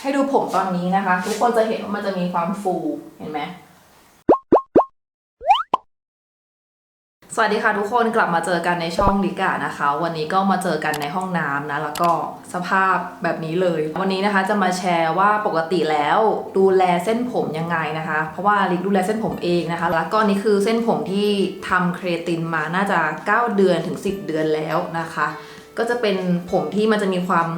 ให้ดูผมตอนนี้นะคะ ทุกคนจะเห็นว่ามันจะมีความฟูเห็นไหมสวัสดีค่ะทุกคนกลับมาเจอกันในช่องลิกานะคะ วันนี้ก็มาเจอกันในห้องน้ำนะ แล้วก็สภาพแบบนี้เลย วันนี้นะคะจะมาแชร์ว่าปกติแล้วดูแลเส้นผมยังไงนะคะ เพราะว่าลิกดูแลเส้นผมเองนะคะ แล้วก็นี่คือเส้นผมที่ทำเครตินมาน่าจะ 9 เดือนถึง 10 เดือนแล้วนะคะ ก็จะเป็นผมที่มันจะมีความ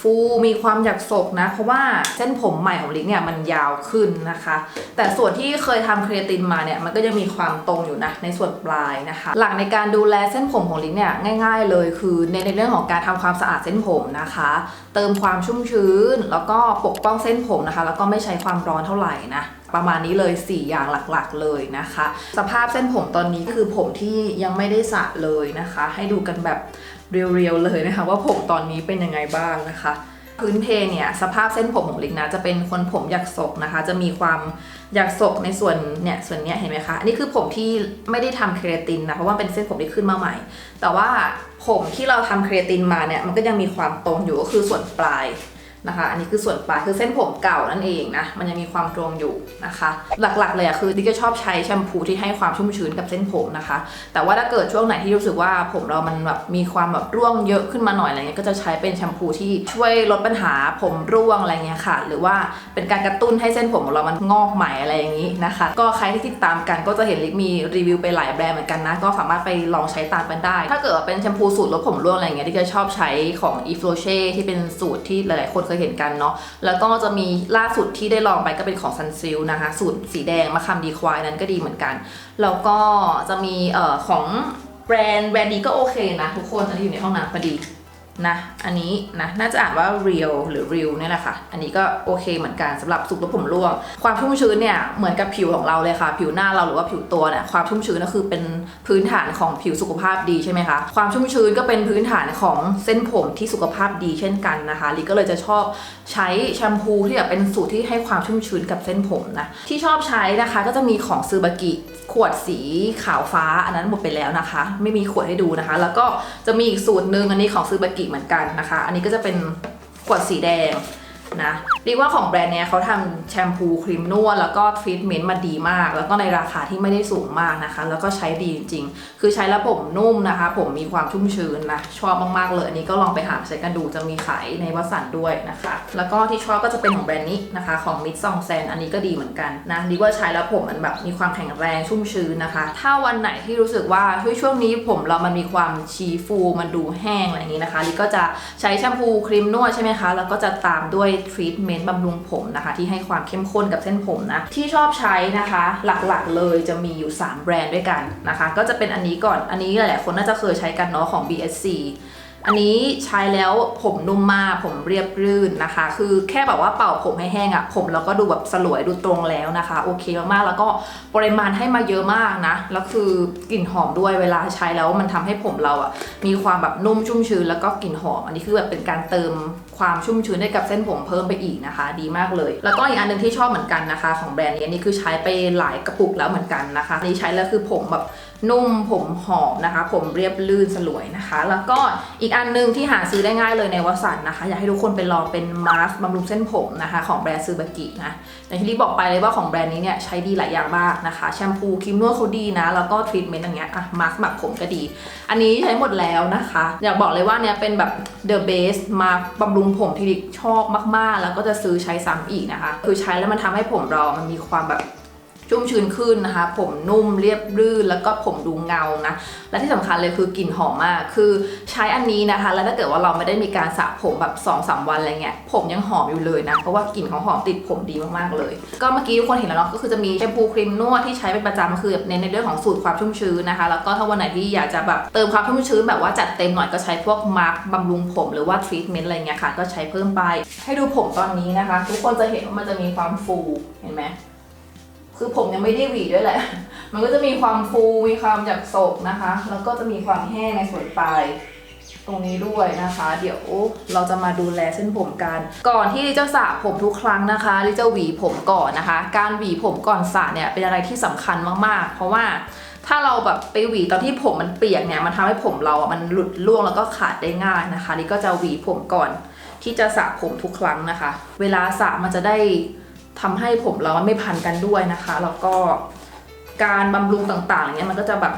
ฟูมีความหยักศกนะ เพราะว่าเส้นผมใหม่ของลิกเนี่ยมันยาวขึ้นนะคะ แต่ส่วนที่เคยทำเครตินมาเนี่ยมันก็ยังมีความตรงอยู่นะในส่วนปลายนะคะ หลักในการดูแลเส้นผมของลิกเนี่ยง่าย ๆ เลยคือในในเรื่องของการทำความสะอาดเส้นผมนะคะ เติมความชุ่มชื้น แล้วก็ปกป้องเส้นผมนะคะ แล้วก็ไม่ใช้ความร้อนเท่าไหร่นะประมาณนี้เลย 4 อย่างหลักๆ เลยนะคะ สภาพเส้นผมตอนนี้คือผมที่ยังไม่ได้สระเลยนะคะ ให้ดูกันแบบ เรียวๆเลยนะคะ ว่าผมตอนนี้เป็นยังไงบ้างนะคะพื้นเพเนี่ยสภาพเส้นผมของลิกนะจะเป็นคนผมหยักศกนะคะ จะมีความหยักศกในส่วนเนี่ยส่วนเนี้ยเห็นไหมคะอันนี้คือผมที่ไม่ได้ทำเคราตินนะเพราะว่าเป็นเส้นผมที่ขึ้นมาใหม่ แต่ว่าผมที่เราทำเคราตินมาเนี่ยมันก็ยังมีความตรงอยู่ก็คือส่วนปลาย นะคะ อันนี้คือส่วนปลายคือเส้นผมเก่านั่นเองนะ มันยังมีความตรงอยู่นะคะ หลักๆเลยอะคือดิก็ชอบใช้แชมพูที่ให้ความชุ่มชื้นกับเส้นผมนะคะ แต่ว่าถ้าเกิดช่วงไหนที่รู้สึกว่าผมเรามันแบบมีความแบบร่วงเยอะขึ้นมาหน่อยอะไรเงี้ยก็จะใช้เป็นแชมพูที่ช่วยลดปัญหาผมร่วงอะไรเงี้ยค่ะ หรือว่าเป็นการกระตุ้นให้เส้นผมของเรามันงอกใหม่อะไรอย่างนี้นะคะ ก็ใครที่ติดตามกันก็จะเห็นลิกมีรีวิวไปหลายแบรนด์เหมือนกันนะ ก็สามารถไปลองใช้ตามกันได้ ถ้าเกิดว่าเป็นแชมพูสูตรลดผมร่วงอะไรเงี้ยดิก็ชอบใช้ของ e f l o c h e ที่เป็นสูตรที่หลายๆคนเคยเห็นกันเนาะแล้วก็จะมีล่าสุดที่ได้ลองไปก็เป็นของซันซิลนะคะสูตรสีแดงมะขามดีควายนั้นก็ดีเหมือนกัน แล้วก็จะมีเอ่อของแบรนด์แบรนด์นี้ก็โอเคนะทุกคนอันนี้อยู่ในห้องน้ำพอดี นะ อันนี้นะน่าจะอ่านว่า real หรือ real เนี่ยแหละค่ะ อันนี้ก็โอเคเหมือนกันสำหรับสุกลดผมร่วง ความชุ่มชื้นเนี่ยเหมือนกับผิวของเราเลยค่ะ ผิวหน้าเราหรือว่าผิวตัวเนี่ยความชุ่มชื้นก็คือเป็นพื้นฐานของผิวสุขภาพดีใช่ไหมคะความชุ่มชื้นก็เป็นพื้นฐานของเส้นผมที่สุขภาพดีเช่นกันนะคะลิก็เลยจะชอบใช้แชมพูที่แบบเป็นสูตรที่ให้ความชุ่มชื้นกับเส้นผมนะที่ชอบใช้นะคะก็จะมีของซูบากิขวดสีขาวฟ้าอันนั้นหมดไปแล้วนะคะ ไม่มีขวดให้ดูนะคะ แล้วก็จะมีอีกสูตรหนึ่งอันนี้ของซูบากิเหมือนกันนะคะ อันนี้ก็จะเป็นขวดสีแดง นะเรียกว่าของแบรนด์เนี้ยเขาทำแชมพูครีมนวดแล้วก็ทรีทเมนต์มาดีมาก แล้วก็ในราคาที่ไม่ได้สูงมากนะคะ แล้วก็ใช้ดีจริงๆคือใช้แล้วผมนุ่มนะคะ ผมมีความชุ่มชื้นนะชอบมากๆเลยอันนี้ก็ลองไปหาใช้กันดูจะมีขายในวัสันด้วยนะคะ แล้วก็ที่ชอบก็จะเป็นของแบรนด์นี้นะคะ ของมิดซองแซนอันนี้ก็ดีเหมือนกันนะดีว่าใช้แล้วผมมันแบบมีความแข็งแรงชุ่มชื้นนะคะ ถ้าวันไหนที่รู้สึกว่าช่วช่วงนี้ผมเรามันมีความชีฟูมันดูแห้งอะไรอย่างนี้นะคะลิก็จะใช้แชมพูครีมนวดใช่ไหมคะแล้วก็จะตามด้วยทรีทเมนต์บำรุงผมนะคะ ที่ให้ความเข้มข้นกับเส้นผมนะ ที่ชอบใช้นะคะหลักๆเลยจะมีอยู่ 3 แบรนด์ด้วยกันนะคะ ก็จะเป็นอันนี้ก่อนอันนี้หลายๆคนน่าจะเคยใช้กันเนาะของ BSC อันนี้ใช้แล้วผมนุ่มมากผมเรียบรื่นนะคะ คือแค่แบบว่าเป่าผมให้แห้งอะผมเราก็ดูแบบสลวยดูตรงแล้วนะคะ โอเคมากๆ แล้วก็ปริมาณให้มาเยอะมากนะ แล้วคือกลิ่นหอมด้วยเวลาใช้แล้วมันทำให้ผมเราอะมีความแบบนุ่มชุ่มชื้นแล้วก็กลิ่นหอม อันนี้คือแบบเป็นการเติมความชุ่มชื้นให้กับเส้นผมเพิ่มไปอีกนะคะ ดีมากเลย แล้วก็อีกอันหนึงที่ชอบเหมือนกันนะคะ ของแบรนด์นี้อันนี้คือใช้ไปหลายกระปุกแล้วเหมือนกันนะคะนนี้ใช้แล้วคือผมแบบ นุ่มผมหอมนะคะ ผมเรียบลื่นสลวยนะคะ แล้วก็อีกอันหนึงที่หาซื้อได้ง่ายเลยในวัสันนะคะ อยากให้ทุกคนไปลองเป็นมาสก์บำรุงเส้นผมนะคะ ของแบรนด์ซูบากินะอย่างที่รีบอกไปเลยว่าของแบรนด์นี้เนี่ยใช้ดีหลายอย่างมากนะคะ แชมพูครีมนวดเขาดีนะ แล้วก็ทรีทเมนต์อย่างเงี้ยอะมาสก์หมักผมก็ดี อันนี้ใช้หมดแล้วนะคะ อยากบอกเลยว่าเนี่ยเป็นแบบ the best มาบำรุงผมที่ดิชอบมากๆ แล้วก็จะซื้อใช้ซ้ำอีกนะคะ คือใช้แล้วมันทำให้ผมเรามันมีความแบบ ชุ่มชื้นขึ้นนะคะ ผมนุ่มเรียบรื่น แล้วก็ผมดูเงานะ และที่สำคัญเลยคือกลิ่นหอมมาก คือใช้อันนี้นะคะ แล้วถ้าเกิดว่าเราไม่ได้มีการสระผมแบบ2อสวันอะไรเงี้ย ผมยังหอมอยู่เลยนะ เพราะว่ากลิ่นของหอมติดผมดีมากๆเลย ก็เมื่อกี้ทุกคนเห็นแล้วเนาะ ก็คือจะมีแชมพูครีมนวดที่ใช้เป็นประจำคือเน้นในเรื่องของสูตรความชุ่มชื้นนะคะ แล้วก็ถ้าวันไหนที่อยากจะแบบเติมความชุ่มชื้นแบบว่าจัดเต็มหน่อยก็ใช้พวกมาร์กบำรุงผมหรือว่าทรีทเมนต์อะไรเงี้ยค่ะ ก็ใช้เพิ่มไป ให้ดูผมตอนนี้นะคะ ทุกคนจะเห็นว่ามันจะมีความฟู เห็นไหม คือผมยังไม่ได้หวีด้วยแหละ มันก็จะมีความฟู มีความหยักโศกนะคะ แล้วก็จะมีความแห้งในส่วนปลายตรงนี้ด้วยนะคะ เดี๋ยวเราจะมาดูแลเส้นผมกัน ก่อนที่ลิจะสระผมทุกครั้งนะคะลิจะหวีผมก่อนนะคะ การหวีผมก่อนสระเนี่ยเป็นอะไรที่สำคัญมากๆ เพราะว่าถ้าเราแบบไปหวีตอนที่ผมมันเปียกเนี่ยมันทำให้ผมเราอะมันหลุดร่วงแล้วก็ขาดได้ง่ายนะคะลิก็จะหวีผมก่อนที่จะสระผมทุกครั้งนะคะ เวลาสระมันจะได้ ทำให้ผมเราไม่พันกันด้วยนะคะ แล้วก็การบำรุงต่างๆเงี้ยมันก็จะแบบ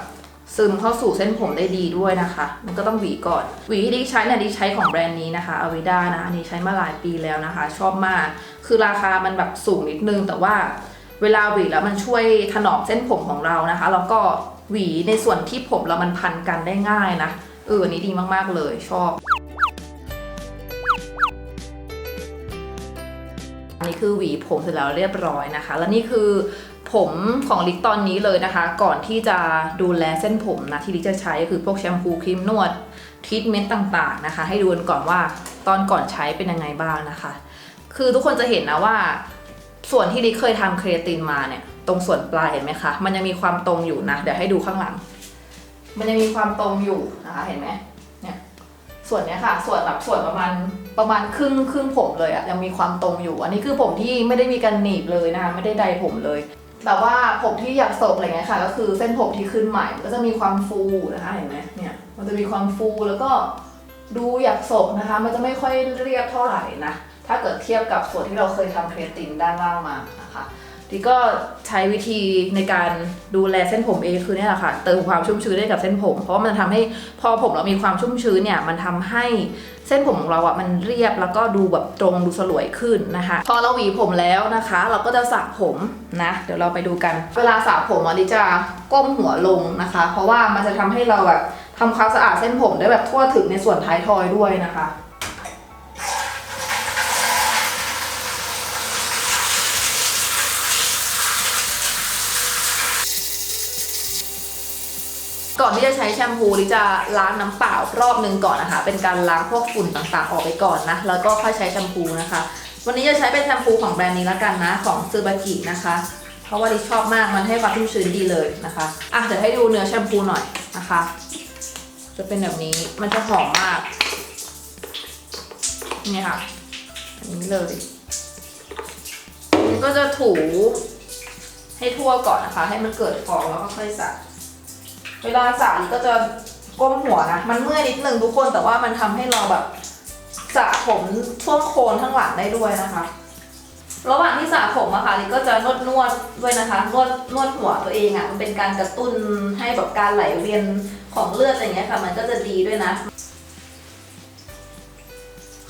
ซึมเข้าสู่เส้นผมได้ดีด้วยนะคะ มันก็ต้องหวีก่อน หวีที่ดิใช้เนี่ยดิใช้ของแบรนด์นี้นะคะอ v วิด้านะอันนี้ใช้มาหลายปีแล้วนะคะ ชอบมาก คือราคามันแบบสูงนิดนึง แต่ว่าเวลาหวีแล้วมันช่วยถนอมเส้นผมของเรานะคะ แล้วก็หวีในส่วนที่ผมเรามันพันกันได้ง่ายนะ เออนนี้ดีมากๆเลยชอบ นนี้คือหวีผมเสร็จแล้วเรียบร้อยนะคะ และนี่คือผมของลิกตอนนี้เลยนะคะ ก่อนที่จะดูแลเส้นผมนะที่ลิกจะใช้ก็คือพวกแชมพูครีมนวดทรีทเมนต์ต่างๆนะคะ ให้ดูกันก่อนว่าตอนก่อนใช้เป็นยังไงบ้างนะคะ คือทุกคนจะเห็นนะว่า ส่วนที่ลิกเคยทำเครตินมาเนี่ย ตรงส่วนปลายเห็นไหมคะ มันยังมีความตรงอยู่นะ เดี๋ยวให้ดูข้างหลัง มันยังมีความตรงอยู่นะคะ เห็นไหมเนี่ยส่วนเนี้ยค่ะ ส่วนแบบส่วนประมาณ ประมาณครึ่งครึ่งผมเลยอะยังมีความตรงอยู่ อันนี้คือผมที่ไม่ได้มีการหนีบเลยนะคะไม่ได้ใดผมเลยแต่ว่าผมที่อยากโศกอะไรเงี้ยค่ะ ก็คือเส้นผมที่ขึ้นใหม่ก็จะมีความฟูนะคะเห็นไหมเนี่ยมันจะมีความฟูแล้วก็ดูอยากโศกนะคะ มันจะไม่ค่อยเรียบเท่าไหร่นะถ้าเกิดเทียบกับส่วนที่เราเคยทำเครตินด้านล่างมานะคะ ทีก็ใช้วิธีในการดูแลเส้นผมเองคือเนี่ยแหละค่ะเติมความชุ่มชื้นให้กับเส้นผม เพราะว่ามันทำให้พอผมเรามีความชุ่มชื้นเนี่ยมันทำให้เส้นผมของเราอะ่ะมันเรียบแล้วก็ดูแบบตรงดูสลวยขึ้นนะคะ พอเราหวีผมแล้วนะคะ เราก็จะสระผมนะเดี๋ยวเราไปดูกัน เวลาสระผมอะลิจะก้มหัวลงนะคะ เพราะว่ามันจะทำให้เราแบบทำความสะอาดเส้นผมได้แบบทั่วถึงในส่วนท้ายทอยด้วยนะคะ ก่อนที่จะใช้แชมพูลิจะล้างน้ำเปล่ารอบหนึ่งก่อนนะคะ เป็นการล้างพวกฝุ่นต่างๆออกไปก่อนนะ แล้วก็ค่อยใช้แชมพูนะคะ วันนี้จะใช้เป็นแชมพูของแบรนด์นี้แล้วกันนะ ของซูบากินะคะ เพราะว่าลิชอบมาก มันให้ความชุ่มชื้นดีเลยนะคะ อะเดี๋ยวให้ดูเนื้อแชมพูหน่อยนะคะ จะเป็นแบบนี้ มันจะหอมมาก นี่ค่ะ อันนี้เลย ก็จะถูให้ทั่วก่อนนะคะ ให้มันเกิดฟองแล้วก็ค่อยสระ เวลาสระนี่ก็จะก้มหัวนะ มันเมื่อยนิดนึงทุกคนแต่ว่ามันทำให้เราแบบสระผมช่วงโคนข้างหลังได้ด้วยนะคะ ระหว่างที่สระผมอะค่ะลิก็จะนวดนวดด้วยนะคะ นวดนวดหัวตัวเองอะมันเป็นการกระตุ้นให้แบบการไหลเวียนของเลือดอะไรเงี้ยค่ะ มันก็จะดีด้วยนะ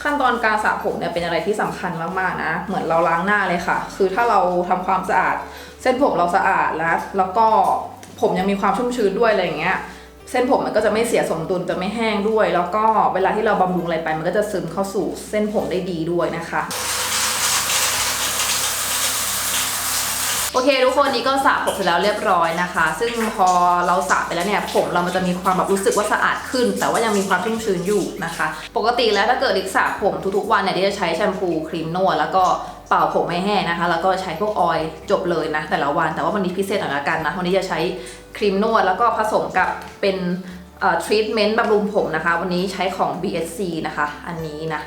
ขั้นตอนการสระผมเนี่ยเป็นอะไรที่สำคัญมากๆนะ เหมือนเราล้างหน้าเลยค่ะ คือถ้าเราทำความสะอาด เส้นผมเราสะอาดแล้ว แล้วก็ ผมยังมีความชุ่มชื้นด้วยอะไรอย่างเงี้ยเส้นผมมันก็จะไม่เสียสมดุลจะไม่แห้งด้วย แล้วก็เวลาที่เราบำรุงอะไรไป มันก็จะซึมเข้าสู่เส้นผมได้ดีด้วยนะคะโอเคทุกคนนี้ก็สระผมเสร็จแล้วเรียบร้อยนะคะ ซึ่งพอเราสระไปแล้วเนี่ยผมเรามันจะมีความแบบรู้สึกว่าสะอาดขึ้น แต่ว่ายังมีความชุ่มชื้นอยู่นะคะ ปกติแล้วถ้าเกิดดิกสระผมทุกๆวันเนี่ยดิจะใช้แชมพูครีมนวดแล้วก็ เป่าผมให้แห้งนะคะ แล้วก็ใช้พวกออยล์จบเลยนะ แต่ละวันแต่ว่าวันนี้พิเศษหน่อยละกันนะ วันนี้จะใช้ครีมนวดแล้วก็ผสมกับเป็นทรีทเมนต์บำรุงผมนะคะ วันนี้ใช้ของ BSC นะคะ อันนี้นะ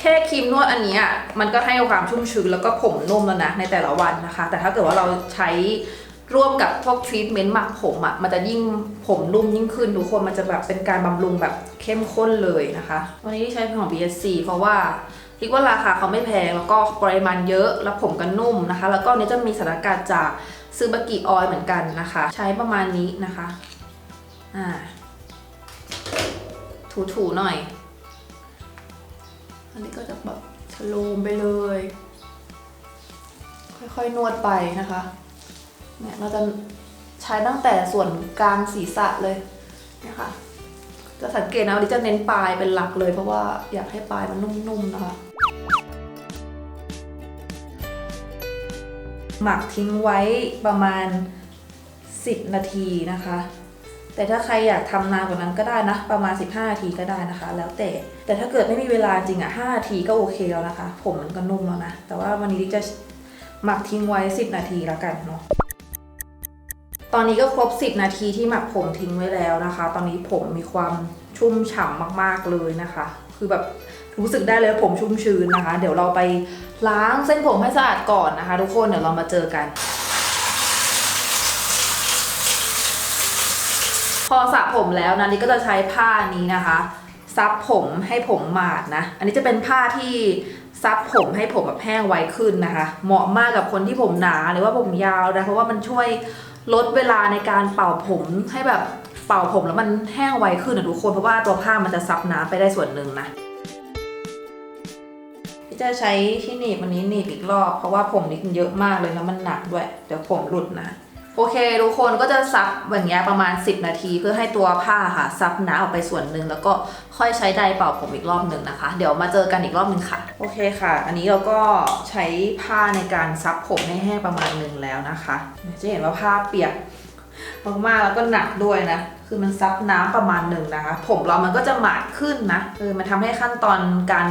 แค่ครีมนวดอันนี้มันก็ให้ความชุ่มชื้นแล้วก็ผมนุ่มแล้วนะในแต่ละวันนะคะ แต่ถ้าเกิดว่าเราใช้ร่วมกับพวกทรีทเมนต์หมักผมอะ่ะมันจะยิ่งผมนุ่มยิ่งขึ้นทุกคนมันจะแบบเป็นการบำรุงแบบเข้มข้นเลยนะคะ วันนี้ที่ใช้เป็นของ BSC เพราะว่า คิดว่าราคาเขาไม่แพงแล้วก็ปริมาณเยอะแล้วผมก็นุ่มนะคะ แล้วก็อันนี้จะมีสารสกัดจากซึบากิออยเหมือนกันนะคะ ใช้ประมาณนี้นะคะอ่าถูๆหน่อย อันนี้ก็จะแบบชโลมไปเลย ค่อยๆนวดไปนะคะเนี่ยเราจะใช้ตั้งแต่ส่วนกลางศีรษะเลยเนี่ยค่ะจะสังเกตนะวันนี้จะเน้นปลายเป็นหลักเลยเพราะว่าอยากให้ปลายมันนุ่มๆนะคะ หมักทิ้งไว้ประมาณ 10 นาทีนะคะ แต่ถ้าใครอยากทำนานกว่านั้นก็ได้นะ ประมาณ 15 นาทีก็ได้นะคะ แล้วแต่ แต่ถ้าเกิดไม่มีเวลาจริงอะ5นาทีก็โอเคแล้วนะคะ ผมมันก็นุ่มแล้วนะ แต่ว่าวันนี้ดิจะหมักทิ้งไว้ 10 นาทีแล้วกันเนาะตอนนี้ก็ครบ 10 นาทีที่หมักผมทิ้งไว้แล้วนะคะ ตอนนี้ผมมีความ ชุ่มฉ่ำมากๆเลยนะคะ คือแบบรู้สึกได้เลยว่าผมชุ่มชื้นนะคะ เดี๋ยวเราไปล้างเส้นผมให้สะอาดก่อนนะคะ ทุกคนเดี๋ยวเรามาเจอกัน พอสระผมแล้วนะนี่ก็จะใช้ผ้านี้นะคะซับผมให้ผมหมาดนะ อันนี้จะเป็นผ้าที่ซับผมให้ผมแบบแห้งไวขึ้นนะคะ เหมาะมากกับคนที่ผมหนาหรือว่าผมยาวนะ เพราะว่ามันช่วยลดเวลาในการเป่าผมให้แบบ เป่าผมแล้วมันแห้งไวขึ้นนะทุกคนเพราะว่าตัวผ้ามันจะซับน้ำไปได้ส่วนหนึ่งนะพี่จะใช้ที่หนีบวันนี้หนีบอีกรอบ เพราะว่าผมนี่เยอะมากเลยแล้วมันหนักด้วย เดี๋ยวผมหลุดนะ โอเคทุกคนก็จะซับอย่างเงี้ยประมาณ 10 นาที เพื่อให้ตัวผ้าค่ะซับน้ำออกไปส่วนหนึ่งแล้วก็ค่อยใช้ไดร์เป่าผมอีกรอบหนึ่งนะคะ เดี๋ยวมาเจอกันอีกรอบหนึ่งค่ะ โอเคค่ะ อันนี้เราก็ใช้ผ้าในการซับผมให้แห้งประมาณหนึ่งแล้วนะคะ จะเห็นว่าผ้าเปียก มากๆแล้วก็หนักด้วยนะ คือมันซับน้ำประมาณหนึ่งนะคะ ผมเรามันก็จะหมาดขึ้นนะเออมันทำให้ขั้นตอนการ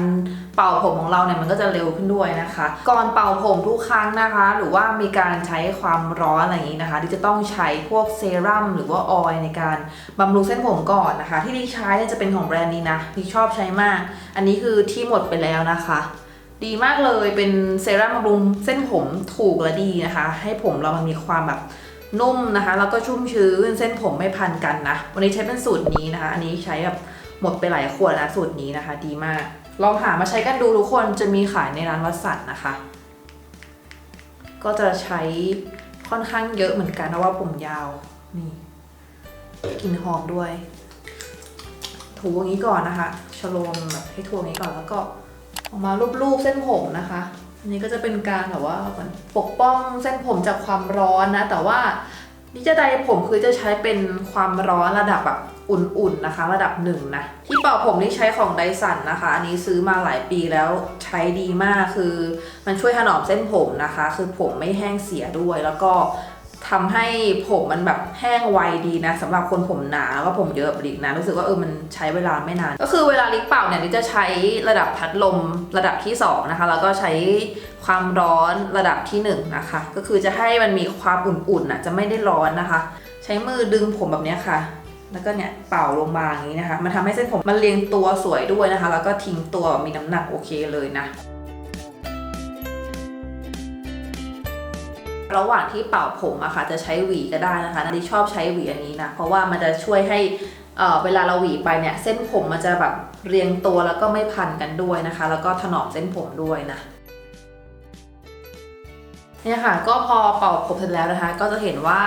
เป่าผมของเราเนี่ยมันก็จะเร็วขึ้นด้วยนะคะ ก่อนเป่าผมทุกครั้งนะคะ หรือว่ามีการใช้ความร้อนอะไรอย่างนี้นะคะ ที่จะต้องใช้พวกเซรั่มหรือว่าออยล์ในการบำรุงเส้นผมก่อนนะคะ ที่ดิใช้เนี่ยจะเป็นของแบรนด์นี้นะดิชอบใช้มาก อันนี้คือที่หมดไปแล้วนะคะดีมากเลยเป็นเซรั่มบำรุงเส้นผมถูกและดีนะคะ ให้ผมเรามันมีความแบบ นุ่มนะคะ แล้วก็ชุ่มชื้นเส้นผมไม่พันกันนะ วันนี้ใช้เป็นสูตรนี้นะคะ อันนี้ใช้แบบหมดไปหลายขวดนะสูตรนี้นะคะ ดีมาก ลองหามาใช้กันดูทุกคนจะมีขายในร้านวัสันนะคะ ก็จะใช้ค่อนข้างเยอะเหมือนกันเพราะว่าผมยาวนี่กลิ่นหอมด้วย ถูอย่างนี้ก่อนนะคะชโลมแบบให้ถูอย่างนี้ก่อนแล้วก็ออกมารูปๆเส้นผมนะคะ อันนี้ก็จะเป็นการแบบว่ามือนปกป้องเส้นผมจากความร้อนนะ แต่ว่านี่จะไดผมคือจะใช้เป็นความร้อนระดับแบบอุ่นๆนะคะ ระดับหนึ่งนะที่เป่าผมนี่ใช้ของไดสันนะคะ อันนี้ซื้อมาหลายปีแล้วใช้ดีมากคือ มันช่วยถนอมเส้นผมนะคะ คือผมไม่แห้งเสียด้วยแล้วก็ ทำให้ผมมันแบบแห้งไวดีนะสำหรับคนผมหนาแล้วก็ผมเยอะแบบลิกนะ รู้สึกว่าเออมันใช้เวลาไม่นาน ก็คือเวลาลิกเป่าเนี่ยลิกจะใช้ระดับพัดลมระดับที่สองนะคะ แล้วก็ใช้ความร้อนระดับที่หนึ่งนะคะ ก็คือจะให้มันมีความอุ่นๆน่ะจะไม่ได้ร้อนนะคะ ใช้มือดึงผมแบบนี้ค่ะ แล้วก็เนี่ยเป่าลงมาอย่างนี้นะคะ มันทำให้เส้นผมมันเรียงตัวสวยด้วยนะคะ แล้วก็ทิ้งตัวมีน้ำหนักโอเคเลยนะ ระหว่างที่เป่าผมอะค่ะจะใช้หวีก็ได้นะคะนาดิชอบใช้หวีอันนี้นะ เพราะว่ามันจะช่วยให้เอ่อเวลาเราหวีไปเนี่ยเส้นผมมันจะแบบเรียงตัวแล้วก็ไม่พันกันด้วยนะคะ แล้วก็ถนอมเส้นผมด้วยนะ เนี่ยค่ะ ก็พอเป่าผมเสร็จแล้วนะคะ ก็จะเห็นว่า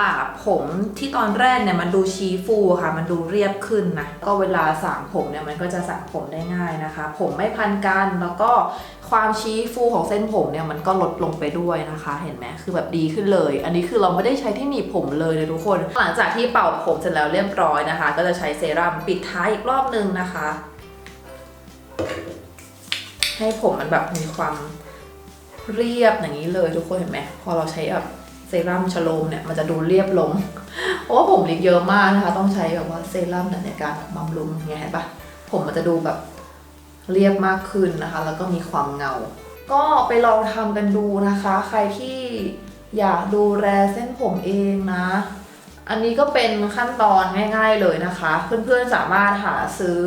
ผมที่ตอนแรกเนี่ยมันดูชี้ฟูค่ะ มันดูเรียบขึ้นนะ ก็เวลาสระผมเนี่ยมันก็จะสระผมได้ง่ายนะคะ ผมไม่พันกันแล้วก็ความชี้ฟูของเส้นผมเนี่ยมันก็ลดลงไปด้วยนะคะ เห็นไหมคือแบบดีขึ้นเลย อันนี้คือเราไม่ได้ใช้ที่หนีบผมเลยเลยทุกคน หลังจากที่เป่าผมเสร็จแล้วเรียบร้อยนะคะ ก็จะใช้เซรั่มปิดท้ายอีกรอบนึงนะคะ ให้ผมมันแบบมีความ เรียบอย่างนี้เลยทุกคนเห็นไหมพอเราใช้แบบเซรั่มชโลมเนี่ยมันจะดูเรียบลงเพราะว่าผมริกเยอะมากนะคะ ต้องใช้แบบว่าเซรั่มในการบำรุงไงเห็นปะผมมันจะดูแบบเรียบมากขึ้นนะคะ แล้วก็มีความเงา ก็ไปลองทำกันดูนะคะ ใครที่อยากดูแลเส้นผมเองนะ อันนี้ก็เป็นขั้นตอนง่ายๆเลยนะคะ เพื่อนๆสามารถหาซื้อ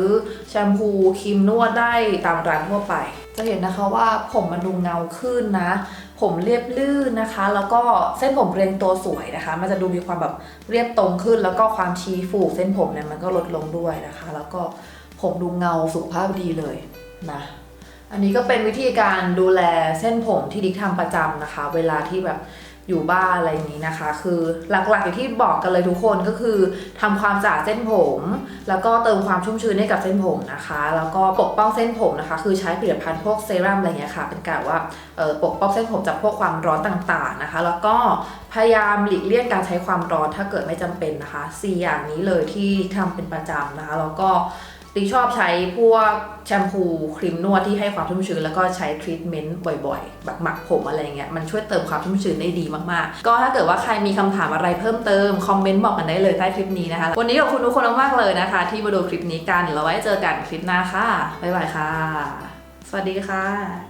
แชมพูครีมนวดได้ตามร้านทั่วไป จะเห็นนะคะว่าผมมันดูเงาขึ้นนะ ผมเรียบลื่นนะคะ แล้วก็เส้นผมเรียงตัวสวยนะคะ มันจะดูมีความแบบเรียบตรงขึ้น แล้วก็ความชี้ฟูเส้นผมเนี่ยมันก็ลดลงด้วยนะคะ แล้วก็ผมดูเงาสุขภาพดีเลยนะอันนี้ก็เป็นวิธีการดูแลเส้นผมที่ดิกทำประจำนะคะ เวลาที่แบบ อยู่บ้านอะไรอย่างนี้นะคะ คือหลักๆอย่างที่บอกกันเลยทุกคนก็คือทำความสะอาดเส้นผม แล้วก็เติมความชุ่มชื้นให้กับเส้นผมนะคะ แล้วก็ปกป้องเส้นผมนะคะ คือใช้ผลิตภัณฑ์พวกเซรั่มอะไรเงี้ยค่ะ เป็นการว่าปกป้องเส้นผมจากพวกความร้อนต่างๆนะคะ แล้วก็พยายามหลีกเลี่ยงการใช้ความร้อนถ้าเกิดไม่จำเป็นนะคะสี่อย่างนี้เลยที่ทำเป็นประจำนะคะ แล้วก็ ติ๊กชอบใช้พวกแชมพูครีมนวดที่ให้ความชุ่มชื้นแล้วก็ใช้ทรีทเมนต์บ่อยๆ แบบหมักผมอะไรเงี้ยมันช่วยเติมความชุ่มชื้นได้ดีมากๆ ก็ถ้าเกิดว่าใครมีคำถามอะไรเพิ่มเติม คอมเมนต์บอกกันได้เลยใต้คลิปนี้นะคะ วันนี้ขอบคุณทุกคนมากๆเลยนะคะ ที่มาดูคลิปนี้กันเราไว้เจอกันคลิปหน้าค่ะบ๊ายบายค่ะ สวัสดีค่ะ